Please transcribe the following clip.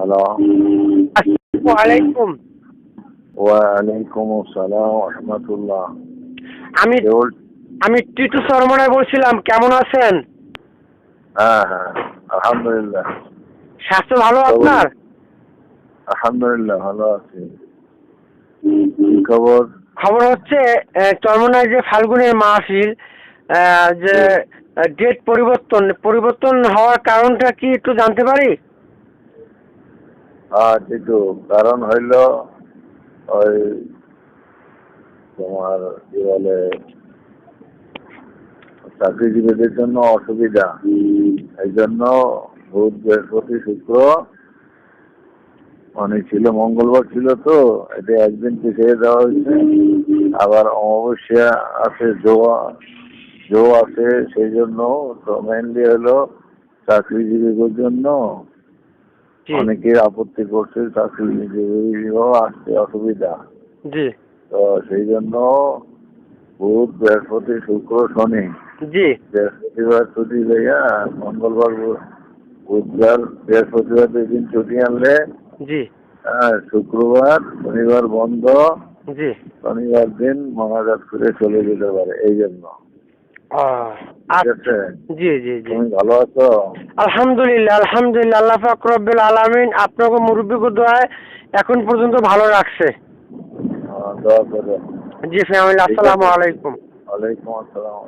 Hello আসসালামু আলাইকুম ওয়ালাইকুম আসসালাম রহমতুল্লাহ আমি আমি টিটু সরমনায় বলছিলাম কেমন আছেন? হ্যাঁ হ্যাঁ আলহামদুলিল্লাহ। স্বাস্থ্য ভালো আপনার? আলহামদুলিল্লাহ ভালো আছি। খবর? খবর হচ্ছে চরমনায় যে ফাল্গুনের মাহফিল যে ডেট পরিবর্তন পরিবর্তন হওয়ার কারণটা কি একটু জানতে পারি? হ্যাঁ টিটু কারণ হইল ওই তোমার কি বলে, চাকরিজীবীদের জন্য অসুবিধা। এই জন্য বুধ, বৃহস্পতি, শুক্র অনেক ছিল, মঙ্গলবার ছিল তো এটা একদিন পিছিয়ে দেওয়া হয়েছে। আবার অমাবস্যা আছে জো আছে, সেই জন্য তো মেনলি হলো চাকরিজীবীদের জন্য অনেকে আপত্তি করছে চাকরিজীবীও আসতে অসুবিধা। জি। তো সেই জন্য বুধ বৃহস্পতি শুক্র শনি। জি। বৃহস্পতিবার ছুটি লইয়া মঙ্গলবার বুধবার বৃহস্পতিবার দুই দিন ছুটি আনলে জি। শুক্রবার শনিবার বন্ধ। জি। শনিবার দিন মনাজাত করে চলে যেতে পারে এই জন্য। জি জি জি। ভালো আছো? আলহামদুলিল্লাহ আলহামদুলিল্লাহ আল্লাহ পাক রব্বিল আলামিন আপনাকে মুরব্বীকে দোয়ায় এখন পর্যন্ত ভালো রাখছে। করো। জি ফ্যামিলি আসসালামু আলাইকুম। ওয়ালাইকুম আসসালাম।